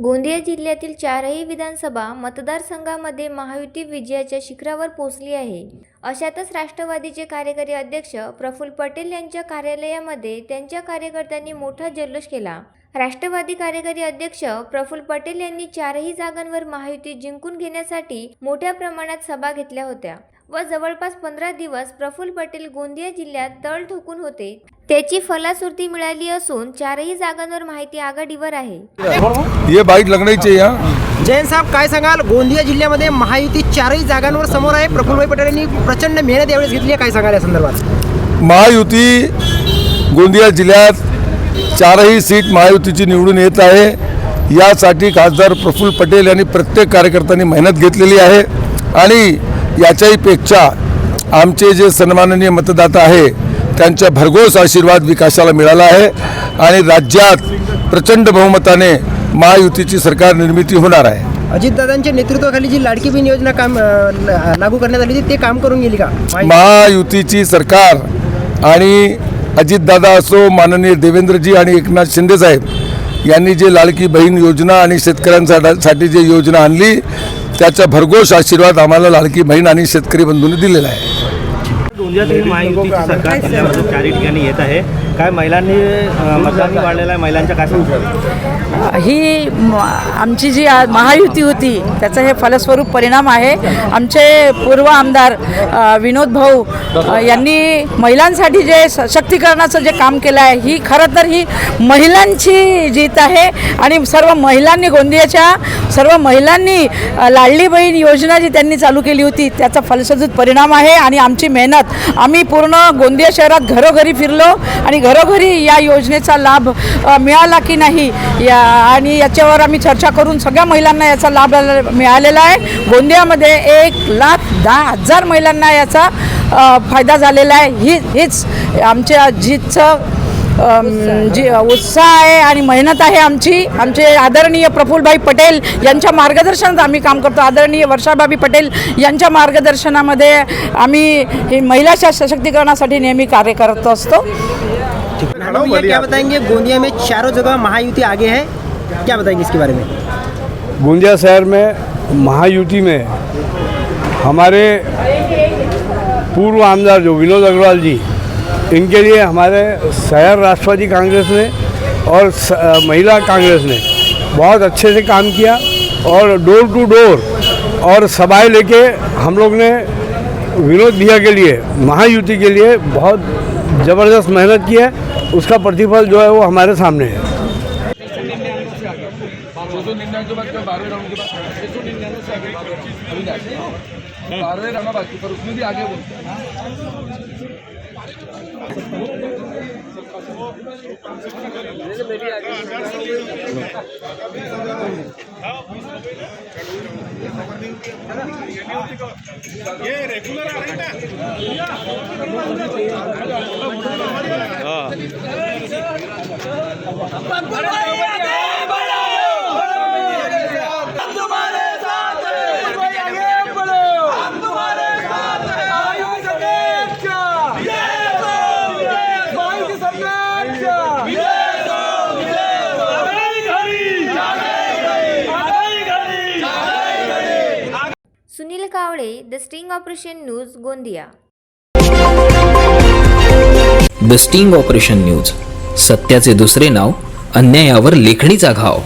गोंदिया जिल्ह्यातील चारही विधानसभा मतदारसंघामध्ये महायुती विजयाच्या शिखरावर पोहोचली आहे. अशातच राष्ट्रवादीचे कार्यकारी अध्यक्ष प्रफुल्ल पटेल यांच्या कार्यालयामध्ये त्यांच्या कार्यकर्त्यांनी मोठा जल्लोष केला. राष्ट्रवादी कार्यकारी अध्यक्ष प्रफुल्ल पटेल यांनी चारही जागांवर महायुती जिंकून घेण्यासाठी मोठ्या प्रमाणात सभा घेतल्या होत्या. व जवळपास पंधरा दिवस प्रफुल्ल पटेल गोंदिया जिल्ह्यात तळ ठोकून होते. त्याची फलासुरती मिळाली असून चारही जागांवर माहिती आघाडीवर आहे. ये बाईट लगना चाहिए जयंत साहेब काय सांगाल? गोंदिया जिल्ह्यामध्ये महायुती चारही जागांवर समोर आहे. प्रफुल्लभाई पटेल यांनी प्रचंड मेहनत यावेळेस घेतली आहे. काय सांगाल या संदर्भात? महायुती गोंदिया जिल्ह्यात चारही सीट महायुतीची निवडून येत आहे. यासाठी खासदार प्रफुल्ल पटेल यांनी प्रत्येक कार्यकर्त्यांनी मेहनत घेतलेली आहे. आणि याच्याही पेक्षा आमचे जे सन्माननीय मतदाता आहे त्यांचा भरघोस आशीर्वाद विकासाला मिळाला आहे आणि राज्यात प्रचंड बहुमताने महायुतीची सरकार निर्मिती होणार आहे. अजितदादांच्या नेतृत्वाखाली जी लाडकी बहीण योजना काम लागू करण्यात आली ते काम करून गेली का? महायुतीची सरकार आणि अजितदादा असो माननीय देवेंद्रजी आणि एकनाथ शिंदेसाहेब यांनी जे लाडकी बहीण योजना आणि शेतकऱ्यांसाठी जी योजना आणली त्याचा भरघोस आशीर्वाद आम्हाला लाडकी बहीण आणि शेतकरी बंधूंनी दिलेला आहे. गोंदियातील महायुतीची सरकार जिल्ह्यामध्ये ठिकाणी येत आहे. काय महिलांनी मतदान वाढलेलं आहे? महिलांच्या काय ही आमची जी आज महायुती होती त्याचं हे फलस्वरूप परिणाम आहे. आमचे पूर्व आमदार विनोद भाऊ यांनी महिलांसाठी जे सशक्तीकरणाचं जे काम केलं आहे ही खरं तर ही महिलांची जीत आहे आणि सर्व महिलांनी गोंदियाच्या सर्व महिलांनी लाडली बहीण योजना जी त्यांनी चालू केली होती त्याचा फलश्रुत परिणाम आहे आणि आमची मेहनत आम्ही पूर्ण गोंदिया शहरात घरोघरी फिरलो आणि घरोघरी या योजनेचा लाभ मिळाला की नाही या आणि याच्यावर आम्ही चर्चा करून सगळ्या महिलांना याचा लाभ मिळालेला आहे. गोंदियामध्ये एक लाख दहा हजार महिलांना याचा फायदा झालेला आहे. ही हीच आमच्या जीतचं जी उत्साह आहे आणि मेहनत आहे आमची. आमचे आदरणीय प्रफुल्लभाई पटेल यांच्या मार्गदर्शनात आम्ही काम करतो. आदरणीय वर्षाभाबी पटेल यांच्या मार्गदर्शनामध्ये आम्ही ही महिलाच्या सशक्तीकरणासाठी नेहमी कार्य करत असतो. क्या बताएंगे? गोंदिया में चारों जगह महायुति आगे है. क्या बताएंगे इसके बारे में? गोंदिया शहर में महायुति में हमारे पूर्व आमदार जो विनोद अग्रवाल जी इनके लिए हमारे शहर राष्ट्रवादी कांग्रेस ने और महिला कांग्रेस ने बहुत अच्छे से काम किया और डोर टू डोर और सभाएँ लेके हम लोग ने विनोद भैया के लिए, महायुति के लिए बहुत ज़बरदस्त मेहनत की है। उसका प्रतिफल जो है वो हमारे सामने है। Sunil Kawale the sting operation news Gondia. The sting operation news सत्याचे दुसरे नाव अन्यायावर लेखणीचा घाव.